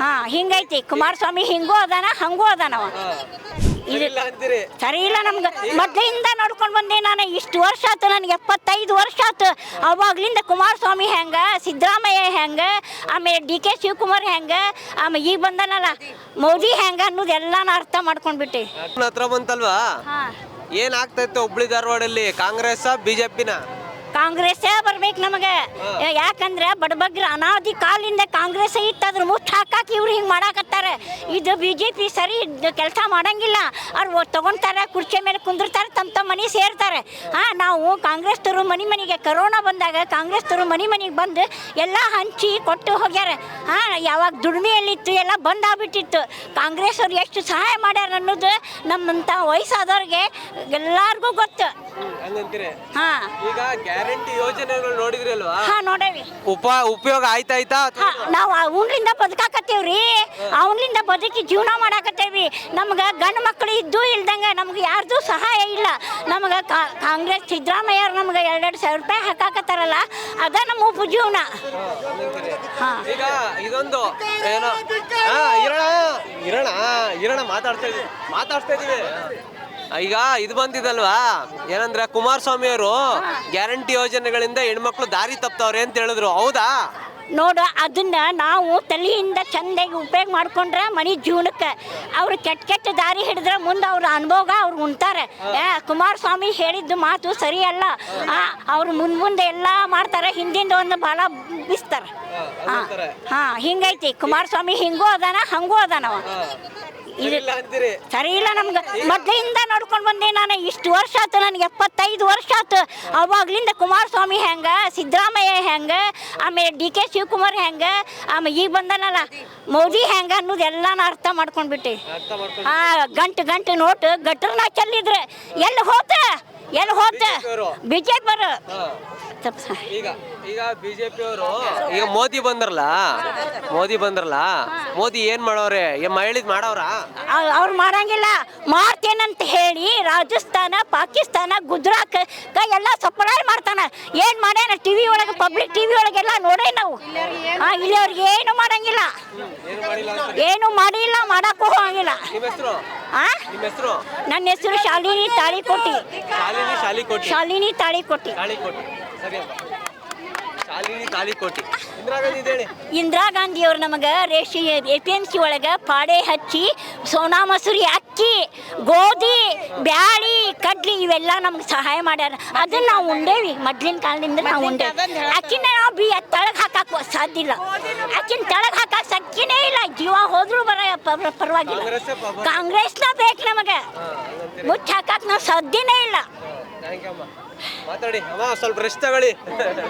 ಹಾ ಹಿಂಗೈತಿ. ಕುಮಾರಸ್ವಾಮಿ ಹಿಂಗೂ ಅದಾನ ಹಂಗೂ ಅದಾನವ. ಇಲ್ಲ ಅಂತೀರಿ. ಸರಿ ಇಲ್ಲ ನಮ್ಗೆ. ಮೊದಲಿಂದ ನೋಡ್ಕೊಂಡು ಬಂದೆ ನಾನು. ಇಷ್ಟು ವರ್ಷ ಆತು ನನಗೆ ಎಪ್ಪತ್ತೈದು ವರ್ಷ ಆತು ಅವಾಗ್ಲಿಂದ ಕುಮಾರಸ್ವಾಮಿ ಹೆಂಗ ಸಿದ್ದರಾಮಯ್ಯ ಹೆಂಗ ಆಮೇಲೆ ಡಿ ಕೆ ಶಿವಕುಮಾರ್ ಹೆಂಗ ಆಮೇಲೆ ಈಗ ಬಂದನಲ್ಲ ಮೋದಿ ಹೆಂಗ ಅನ್ನೋದೆಲ್ಲ ನಾನು ಅರ್ಥ ಮಾಡ್ಕೊಂಡ್ಬಿಟ್ಟೆ ಹತ್ರ ಬಂತಲ್ವಾ? ಏನ್ ಆಗ್ತೈತೆ ಹುಬ್ಳಿ ಧಾರವಾಡಲ್ಲಿ ಕಾಂಗ್ರೆಸ್ ಬಿಜೆಪಿನ? ಕಾಂಗ್ರೆಸ್ಸೇ ಬರ್ಬೇಕು ನಮಗೆ. ಯಾಕಂದ್ರೆ ಬಡಬಗ್ರ ಅನಾದಿ ಕಾಲಿಂದ ಕಾಂಗ್ರೆಸ್ ಇತ್ತು ಅದ್ರ ಮುಚ್ಚ ಹಾಕಾಕಿ ಇವ್ರು ಹಿಂಗೆ ಮಾಡಾಕತ್ತಾರೆ. ಇದು ಬಿ ಜೆ ಪಿ ಸರಿ ಕೆಲಸ ಮಾಡಂಗಿಲ್ಲ. ಅವ್ರು ತಗೊಂತಾರೆ ಕುರ್ಚಿ ಮೇಲೆ ಕುಂದಿರ್ತಾರೆ ತಮ್ಮ ತಮ್ಮ ಮನೆ ಸೇರ್ತಾರೆ. ಹಾಂ ನಾವು ಕಾಂಗ್ರೆಸ್ ತರು ಮನೆ ಮನೆಗೆ ಕರೋನಾ ಬಂದಾಗ ಕಾಂಗ್ರೆಸ್ ತರು ಮನೆ ಮನೆಗೆ ಬಂದು ಎಲ್ಲ ಹಂಚಿ ಕೊಟ್ಟು ಹೋಗ್ಯಾರ. ಹಾಂ ಯಾವಾಗ ದುಡಿಮೆಯಲ್ಲಿತ್ತು ಎಲ್ಲ ಬಂದಾಗ್ಬಿಟ್ಟಿತ್ತು. ಕಾಂಗ್ರೆಸ್ ಅವ್ರು ಎಷ್ಟು ಸಹಾಯ ಮಾಡ್ಯಾರ ಅನ್ನೋದು ನಮ್ಮಂಥ ವಯಸ್ಸಾದವ್ರಿಗೆ ಎಲ್ಲರಿಗೂ ಗೊತ್ತು. ಹಾ ಹಾಂ. ಈಗ ಗ್ಯಾರಂಟಿ ಯೋಜನೆಗಳು ನೋಡಿದ್ರಲ್ವಾ ಹಾಂ ನೋಡೇವಿ. ಉಪ ಉಪಯೋಗ ಆಯ್ತಾಯ್ತಾ ಹಾ, ನಾವು ಅವನಿಂದ ಬದುಕಾಕತ್ತೇವ್ರಿ. ಅವನಿಂದ ಬದುಕಿ ಜೀವನ ಮಾಡಾಕತ್ತೇವಿ ನಮ್ಗೆ ಗಂಡು ಮಕ್ಕಳು ಇದ್ದು ಇಲ್ದಂಗೆ ನಮ್ಗೆ ಯಾರ್ದು ಸಹಾಯ ಇಲ್ಲ. ನಮ್ಗೆ ಕಾಂಗ್ರೆಸ್ ಸಿದ್ದರಾಮಯ್ಯ ನಮ್ಗೆ ಎರಡೆರಡು ಸಾವಿರ ರೂಪಾಯಿ ಹಾಕಾಕತ್ತಾರಲ್ಲ ಅದ ನಮ್ಮ ಉಪ ಜೀವನ. ಹಾಂ. ಈಗ ಇದೊಂದು ಏನೋ? ಹಾ ಇರೋಣ ಇರೋಣ ಇರೋಣ ಮಾತಾಡ್ತಾ ಇದೀವಿ ಮಾತಾಡ್ತಾ ಇದೀವಿ ಈಗ ಇದು ಬಂದಿದಲ್ವಾ? ಏನಂದ್ರೆ ಕುಮಾರಸ್ವಾಮಿ ಅವರು ಗ್ಯಾರಂಟಿ ಯೋಜನೆಗಳಿಂದ ಹೆಣ್ಮಕ್ಳು ದಾರಿ ತಪ್ತವ್ರೆ ಅಂತ ಹೇಳಿದ್ರು. ಹೌದಾ? ನೋಡು ಅದನ್ನ ನಾವು ತಲೆಯಿಂದ ಚಂದಾಗಿ ಉಪಯೋಗ ಮಾಡ್ಕೊಂಡ್ರೆ ಮನೆ ಜೀವನಕ್ಕೆ ಅವ್ರು ಕೆಟ್ಟ ಕೆಟ್ಟ ದಾರಿ ಹಿಡಿದ್ರೆ ಮುಂದೆ ಅವ್ರ ಅನುಭವ ಅವ್ರು ಉಣ್ತಾರೆ. ಏ, ಕುಮಾರಸ್ವಾಮಿ ಹೇಳಿದ್ದು ಮಾತು ಸರಿಯಲ್ಲ ಅಲ್ಲ. ಅವ್ರು ಮುಂದೆ ಮುಂದೆ ಎಲ್ಲ ಮಾಡ್ತಾರೆ ಹಿಂದಿಂದ ಒಂದು ಬಾಲ ಬಿಸ್ತಾರೆ. ಹಾಂ ಹಾಂ ಹಿಂಗೈತಿ. ಕುಮಾರಸ್ವಾಮಿ ಹಿಂಗೂ ಅದಾನ ಹಂಗೂ ಅದಾನವ. ಇದು ಸರಿ ಇಲ್ಲ ನಮ್ಗೆ. ಮೊದಲಿಂದ ನೋಡ್ಕೊಂಡು ಬಂದೆ ನಾನು. ಇಷ್ಟು ವರ್ಷ ಆಯ್ತು ನನಗೆ ಎಪ್ಪತ್ತೈದು ವರ್ಷ ಆಯ್ತು. ಅವಾಗ್ಲಿಂದ ಕುಮಾರಸ್ವಾಮಿ ಹೆಂಗ ಸಿದ್ದರಾಮಯ್ಯ ಹೆಂಗ ಆಮೇಲೆ ಡಿ ಕೆ ಶಿವಕುಮಾರ್ ಹೆಂಗ ಆಮೇಲೆ ಈಗ ಬಂದನಲ್ಲ ಮೋದಿ ಹೆಂಗ ಅನ್ನೋದೆಲ್ಲ ನಾನು ಅರ್ಥ ಮಾಡ್ಕೊಂಡ್ಬಿಟ್ಟೆ. ಆ ಹಾ ಗಂಟು ಗಂಟು ನೋಟು ಗಟ್ಟರ್ನ ಚೆಲ್ಲಿದ್ರೆ ಎಲ್ಲಿ ಹೋತ? ಎಲ್ಲಿ ಹೋತ ಅವರು. ಬಿ ಜೆ ಪಿ ಹಾ. ಈಗ ಈಗ ಬಿಜೆಪಿ ಅವರು ಈಗ ಮೋದಿ ಬಂದ್ರಲ್ಲ? ಮೋದಿ ಬಂದ್ರಲ್ಲ? ಮೋದಿ ಏನ್ ಮಾಡೋರೆ? ಏನ್ ಹೇಳಿದ್ ಮಾಡವ್ರ ಅವ್ರು ಮಾಡಂಗಿಲ್ಲ. ಮಾಡ್ತೇನಂತ ಹೇಳಿ ರಾಜಸ್ಥಾನ ಪಾಕಿಸ್ತಾನ ಗುಜರಾತ್ ಎಲ್ಲ ಸಪ್ಲೈ ಮಾಡ್ತಾನ. ಏನ್ ಮಾಡ್ಯಾನ? ಟಿವಿ ಒಳಗೆ ಪಬ್ಲಿಕ್ ಟಿವಿ ಒಳಗೆಲ್ಲ ನೋಡೇ ನಾವು. ಇಲ್ಲಿ ಅವ್ರಿಗೆ ಏನು ಮಾಡಂಗಿಲ್ಲ. ಏನ್ ಮಾಡಿಲ್ಲ ಏನು ಮಾಡಿಲ್ಲ ಮಾಡಕ್ಕೂ ಹೋಗಂಗಿಲ್ಲ. ಹೆಸರು? ನನ್ನ ಹೆಸರು ಶಾಲಿನಿ ತಾಳಿಕೋಟಿ ಶಾಲಿನಿ ತಾಳಿಕೋಟಿ ಶಾಲಿನಿ ತಾಳಿಕೋಟಿ ತಾಳಿಕೋಟಿ ಇಂದಿರಾ ಗಾಂಧಿ ಹೇಳಿ ಇಂದಿರಾ ಗಾಂಧಿ ಅವ್ರು ನಮಗೆ ರೇಷಿ ಎ ಪಿ ಎಂ ಸಿ ಒಳಗೆ ಪಾಡೆ ಹಚ್ಚಿ ಸೋನಾ ಮಸೂರಿ ಅಕ್ಕಿ ಗೋಧಿ ಬ್ಯಾಳಿ ಕಡ್ಲಿ ಇವೆಲ್ಲ ನಮ್ಗೆ ಸಹಾಯ ಮಾಡ್ಯಾರ. ಅದನ್ನ ನಾವು ಉಂಡೇವಿ. ಮೊದ್ಲಿನ ಕಾಲದಿಂದ ನಾವು ಉಂಡೇವಿ. ಅಕ್ಕಿನ ನಾವು ಬಿ ತಳಗೆ ಹಾಕಕ್ಕೆ ಸಾಧ್ಯ ಇಲ್ಲ. ಅಕ್ಕಿನ ತಳಗೆ ಹಾಕಕ್ಕೆ ಸಕ್ಕಿನೇ ಇಲ್ಲ. ಜೀವ ಹೋದ್ರು ಬರ ಪರವಾಗಿಲ್ಲ. ಕಾಂಗ್ರೆಸ್ನ ಬೇಕು ನಮಗೆ. ಮುಚ್ಚ ಹಾಕಕ್ಕೆ ನಾವು ಸಾಧ್ಯನೇ ಇಲ್ಲ. ಮಾತಾಡಿ. ಅಮ್ಮ ಸ್ವಲ್ಪ ರೆಸ್ಟ್ ತಗೊಳ್ಳಿ.